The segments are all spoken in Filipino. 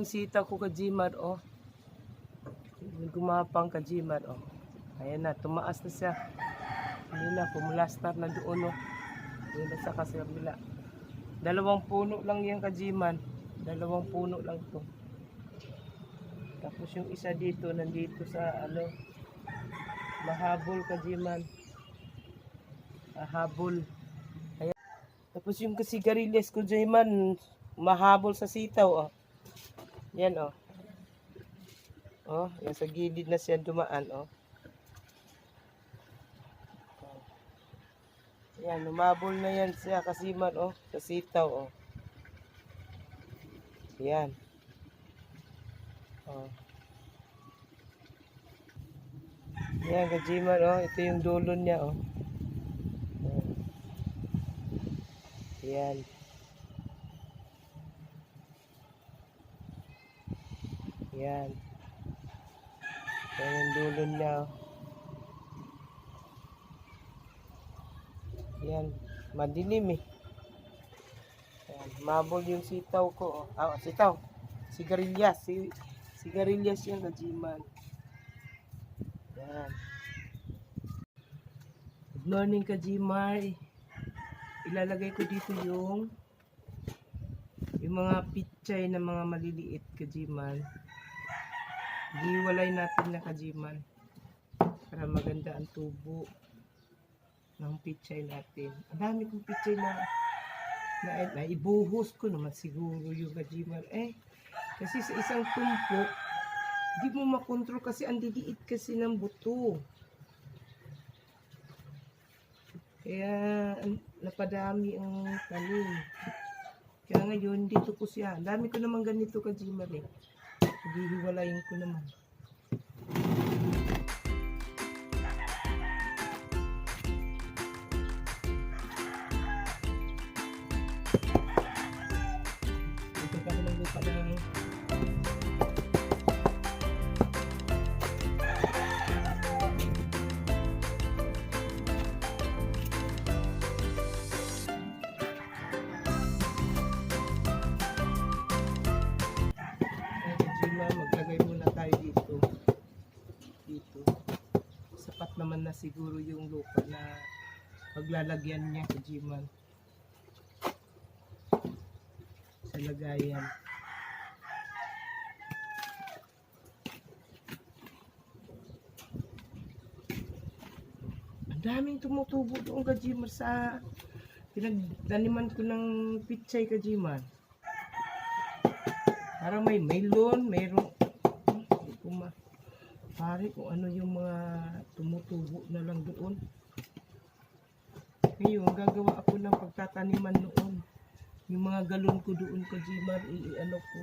yung sita ko kajimar, oh. Gumapang kajimar, oh. Ayan na, tumaas na siya. Hindi na, pumulastar na doon, oh. Doon na sa kasabila. Dalawang puno lang yung kajiman. Dalawang puno lang to. Tapos yung isa dito, nandito sa, ano, mahabol kajiman. Mahabol. Ayan. Tapos yung kasigarilyas ko, Jayman, mahabol sa sitaw, oh. Yan, oh. Oh, yan sa gilid na siya dumaan, oh. Yan, lumabol na yan siya kasi man, oh, sa sitaw, oh. Yan. Oh. Yan, kajiman, oh. Ito yung dulo niya. Oh. Yan. Yan. Yan dulo niya, oh. Yan, madilim eh. Yan, mabol yung sitaw ko. Oh. Ah, sitaw. Sigarilyas. Si, sigarilyas yung kajiman. Yan. Good morning kajimay. Ilalagay ko dito yung yung mga pichay na mga maliliit kajiman. Giwalay natin na kajiman para maganda ang tubo ng pichay natin. Ang dami kong pichay na na, na ibuhos ko naman siguro yung gajiman. Eh, kasi sa isang tumpok, di mo makontrol kasi ang diliit kasi ng buto. Kaya napadami ang tanim. Kaya ngayon, dito ko siya. Ang dami ko naman ganito kajiman eh. Hihiwalayin ko naman. Na siguro yung lupa na paglalagyan niya sa Jiman. Sa lagayan. Ang daming tumutubo doon ka Jimar sa pinagdaniman ko ng pichay ka Jimar. Parang may melon, mayroong hindi ko pare kung ano yung mga tumutubo na lang doon. Ngayon, gagawa ako ng pagtataniman noon. Yung mga galon ko doon ka Jimar, i-ano ko.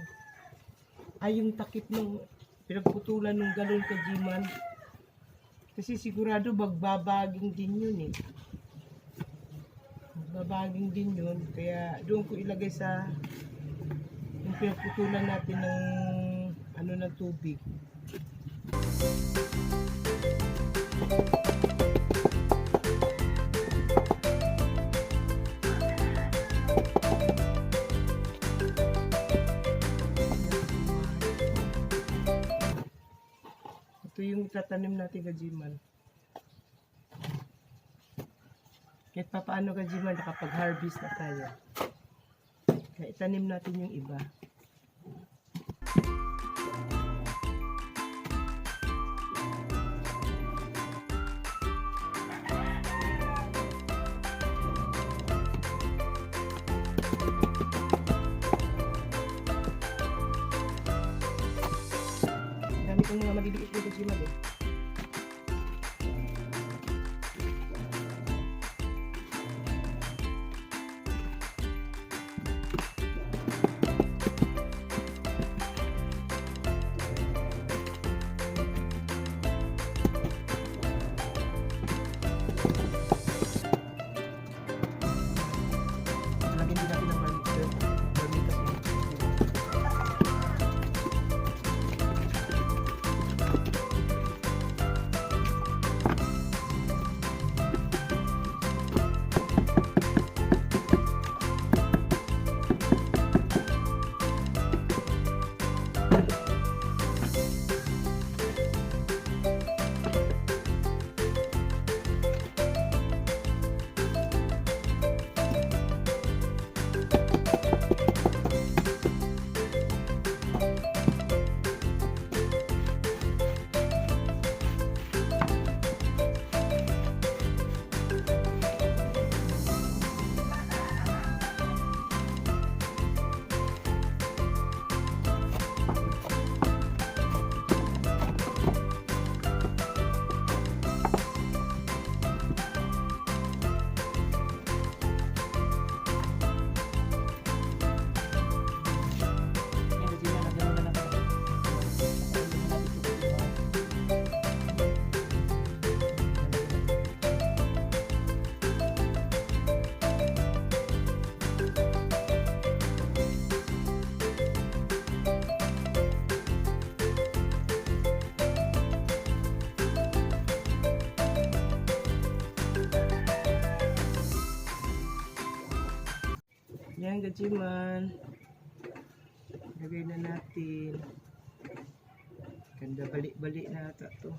Ay, yung takip ng pinagputulan ng galon ka Jimar. Kasi sigurado magbabaging din yun eh. Magbabaging din yun. Kaya doon ko ilagay sa yung pinagputulan natin ng ano ng tubig. Ito yung itatanim natin kajiman. Kahit pa paano kajiman, nakapag-harvest na tayo. Kaya itanim natin yung iba. Dami kong mga maliliit na kajiman eh. Yan, gajiman. Lagay na natin. Ganda balik-balik na ata to.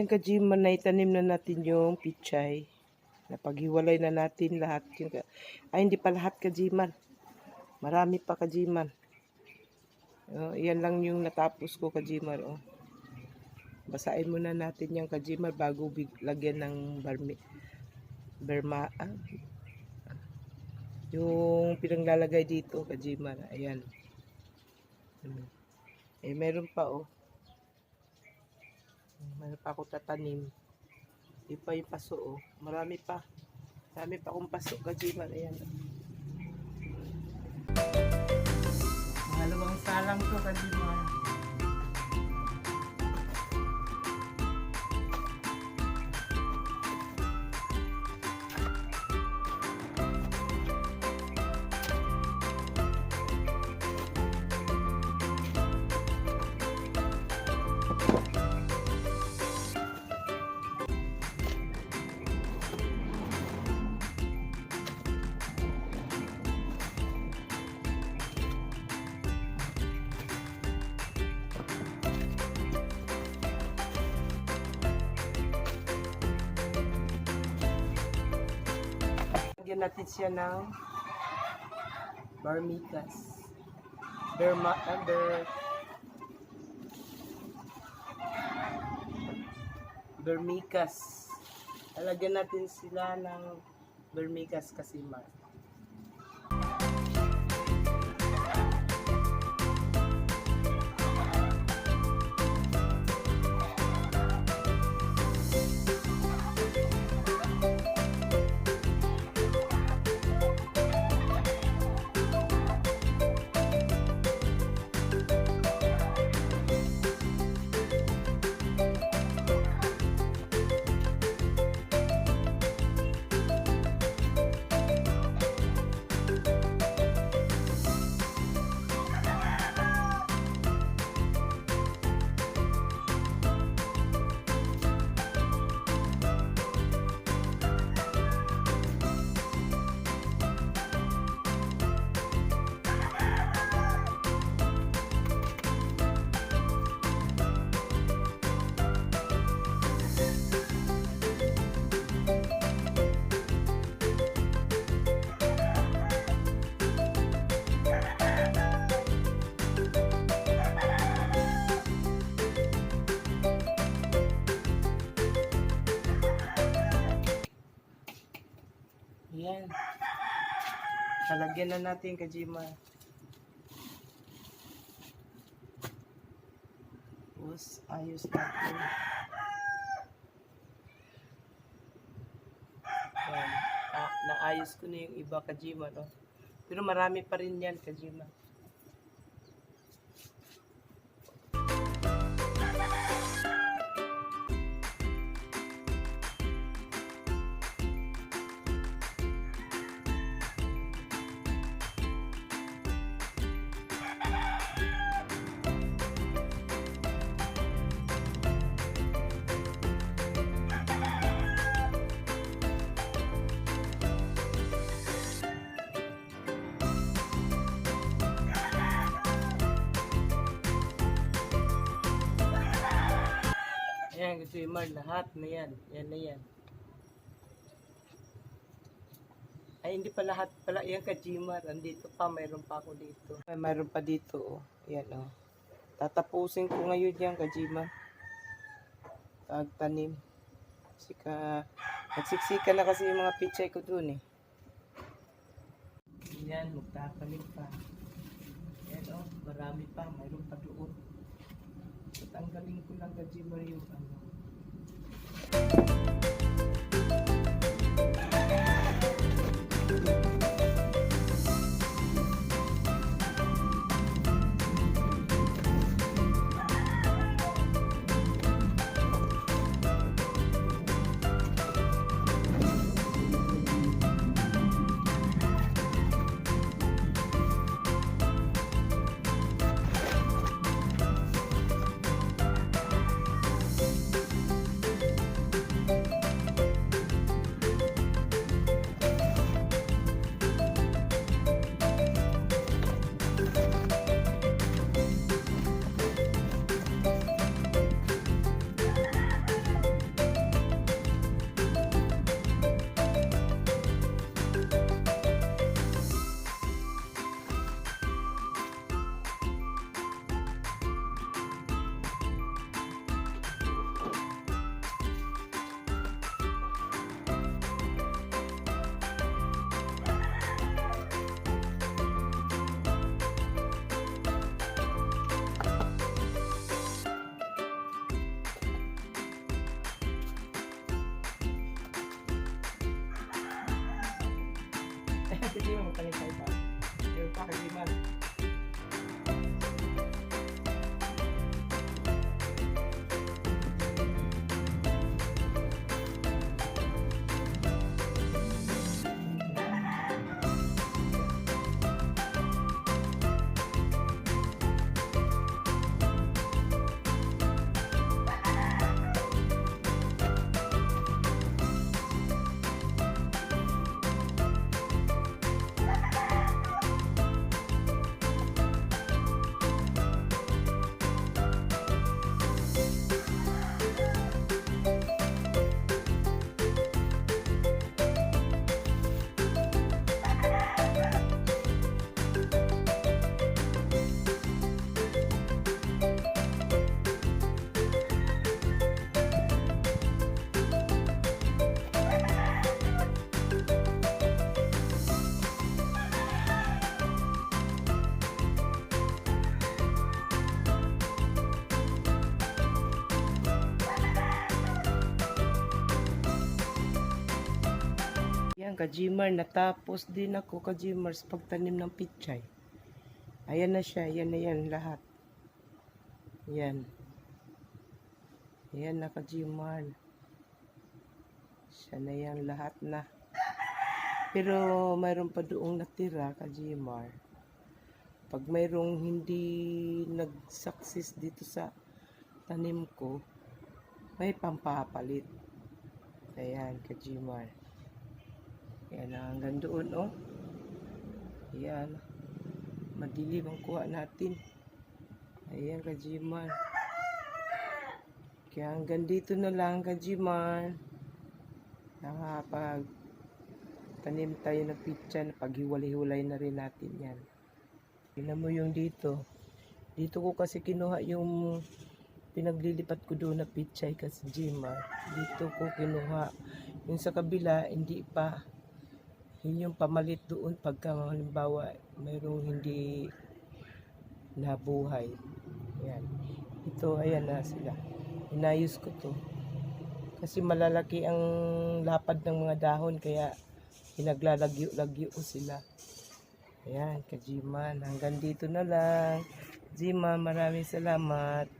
Ayan ka Jiman, naitanim na natin yung pichay. Napaghiwalay na natin lahat. Yung, ay, hindi pa lahat ka Jiman. Marami pa ka Jiman. Oh, yan lang yung natapos ko ka Jiman. Oh. Basahin muna natin yung kajimar bago lagyan ng barmi, berma, ah, yung pinanglalagay dito kajimar. Ayan. Hmm. Eh, meron pa oh. Meron pa ako tatanim. Di pa yung paso, oh. Marami pa. Marami pa akong paso, kajiman. Ayan. Pangalawang salang to, kajiman. Lagyan natin siya ng barmicas. Berma, uh, ber, bermicas. Lagyan natin sila ng bermicas kasi ma. Talagyan na natin kajima. Tapos, ayos natin. Yan. Ah, naayos ko na yung iba kajima, no? Pero marami pa rin yan kajima. Yan, Jimar, lahat na yan. Yan na yan. Ay, hindi pa lahat pala. Yan ka, Jimar. Andito pa, mayroon pa ako dito. Ay, mayroon pa dito, oh. Yan, oh. Tatapusin ko ngayon yan, ka, Jimar. Tagtanim. Kasi ka, nagsiksika na kasi yung mga pichay ko dun, eh. Yan, magtatanim pa. Yan, oh. Marami pa. Mayroon pa doon. Tatanggalin ko lang, ka, Jimar, yung ano. Yung pakaliman. Yan, Kajimar, natapos din ako, Kajimar, sa pagtanim ng pichay. Ayan na siya, yan na yan, lahat. Yan. Yan na, Kajimar. Siya na yan, lahat na. Pero, mayroon pa doong natira, Kajimar. Pag mayroong hindi nag-success dito sa tanim ko, may pampapalit. Ayan, Kajimar. Yan ang hanggang doon, oh. Yan. Madilim ang kuha natin. Ayan, Kajiman. Kaya hanggang dito na lang, Kajiman. Nakapag tanim tayo ng pitsa na paghiwalay-hiwalay na rin natin yan. Tingnan mo yung dito. Dito ko kasi kinuha yung pinaglilipat ko doon na pichay kasi Jima. Dito ko kinuha. Yung sa kabila, hindi pa. Yun yung pamalit doon pagka halimbawa mayroong hindi nabuhay. Yan. Ito, ayan na sila. Inayos ko to. Kasi malalaki ang lapad ng mga dahon kaya pinaglalagyo-lagyo ko sila. Ayan, kajiman. Hanggang dito na lang. Jima, maraming salamat.